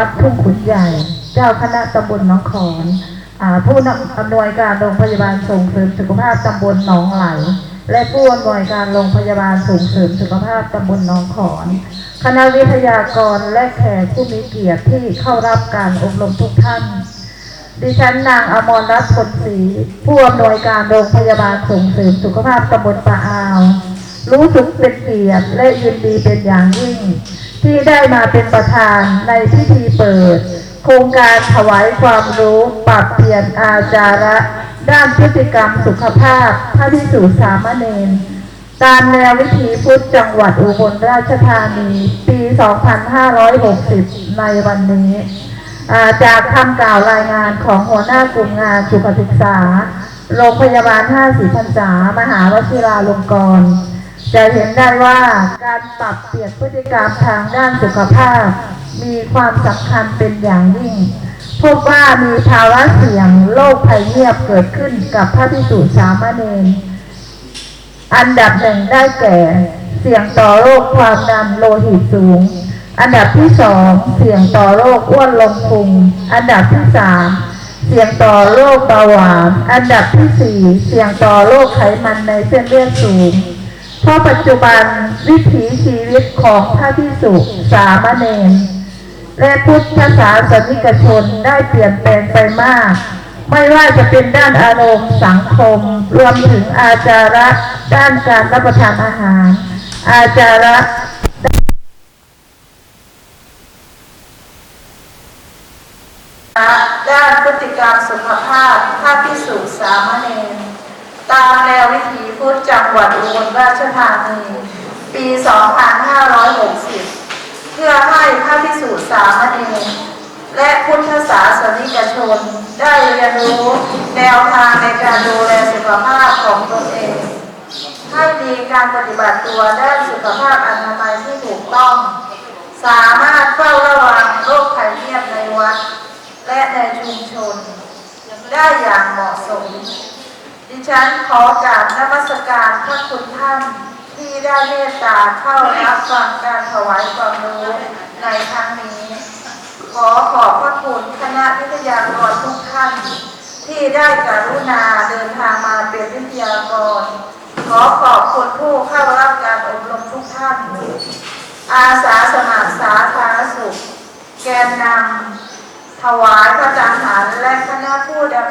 วัดทุ่งขุนใหญ่ เจ้าคณะตำบลหนองขอนอผู้นำอำนวยการโรงพยาบาลส่งเสริมสุขภาพตำบลหนองไหล และผู้อำนวยการโรงพยาบาลส่งเสริมสุขภาพตำบลหนองขอน คณะวิทยากรและแขกผู้มีเกียรติที่เข้ารับการอบรมทุกท่าน ดิฉันนางอมรรัตน์ผลศรีผู้อำนวยการโรงพยาบาลส่งเสริมสุขภาพตำบลปะอาว รู้สึกเป็นเกียรติและยินดีเป็นอย่างยิ่ง ที่ได้มาเป็นประธานในพิธีเปิด โครงการถวายความรู้ปรับเปลี่ยนอาจาระ ด้านพฤติกรรมสุขภาพพระพิสุสามเณรตามแนววิถีพุทธจังหวัดอุบลราชธานี ปี 2560 ในวันนี้จากคำกล่าวรายงานของหัวหน้ากลุ่มงานสุขศึกษา โรงพยาบาล 50พรรษามหาวชิราลงกรณ์ จะเห็นได้ว่าการปรับเปลี่ยนพฤติกรรมทางด้านสุขภาพ มีความสำคัญเป็นอย่างยิ่ง พบว่ามีภาวะเสี่ยงโรคภัยเงียบเกิดขึ้นกับพระพิสุสามเณรอันดับหนึ่งได้แก่ เสี่ยงต่อโรคความดันโลหิตสูง อันดับที่สองเสี่ยงต่อโรคอ้วนลงพุงอันดับที่สามเสี่ยงต่อโรคเบาหวาน อันดับที่สี่เสี่ยงต่อโรคไขมันในเส้นเลือดสูง เพราะปัจจุบันวิถีชีวิตของพระพิสุสามเณรและพุทธศาสนิกชนได้เปลี่ยนแปลงไปมาก ไม่ว่าจะเป็นด้านอารมณ์สังคม รวมถึงอาจาระด้านการรับประทานอาหาร อาจาระด้านพฤติกรรมสุขภาพภาพพิสูจน์สามเณรตามแนว จังหวัดอุบลราชธานี ปี 2560 เพื่อให้พระพิสูจน์สามเณรและพุทธศาสนิกชน ได้เรียนรู้แนวทางในการดูแลสุขภาพของตนเอง ให้มีการปฏิบัติตัวด้านสุขภาพอนามัยที่ถูกต้อง สามารถเฝ้าระวังโรคภัยเงียบในวัด และในชุมชน ได้อย่างเหมาะสม ดิฉันขอกราบนมัสการพระคุณท่าน ที่ได้เมตตาเข้ารับฟังการถวายความรู้ในครั้งนี้ ขอขอบพระคุณคณะวิทยากรทุกท่าน ที่ได้กรุณาเดินทางมาเป็นวิทยากร ขอขอบคุณผู้เข้ารับการอบรมทุกท่าน อาสาสมัครสาธารณสุข แกนนำถวายพระจังหันและคณะผู้ดำ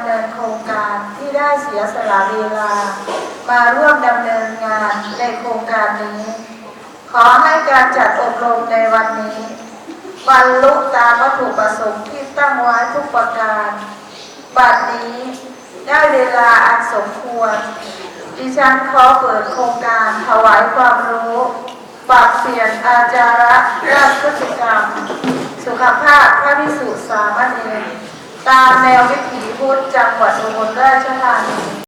ยสละเวลา มาร่วมดำเนินงานในโครงการนี้ ขอให้การจัดอบรมในวันนี้บรรลุตามวัตถุประสงค์ที่ตั้งไว้ทุกประการ บัดนี้ได้เวลาอันสมควร ดิฉันขอเปิดโครงการถวายความรู้ปรับเปลี่ยนอาจาระด้านพฤติกรรม สุขภาพพระพิสุสามเณรตามแนววิถี พุทธจังหวัดอุบลราชธานี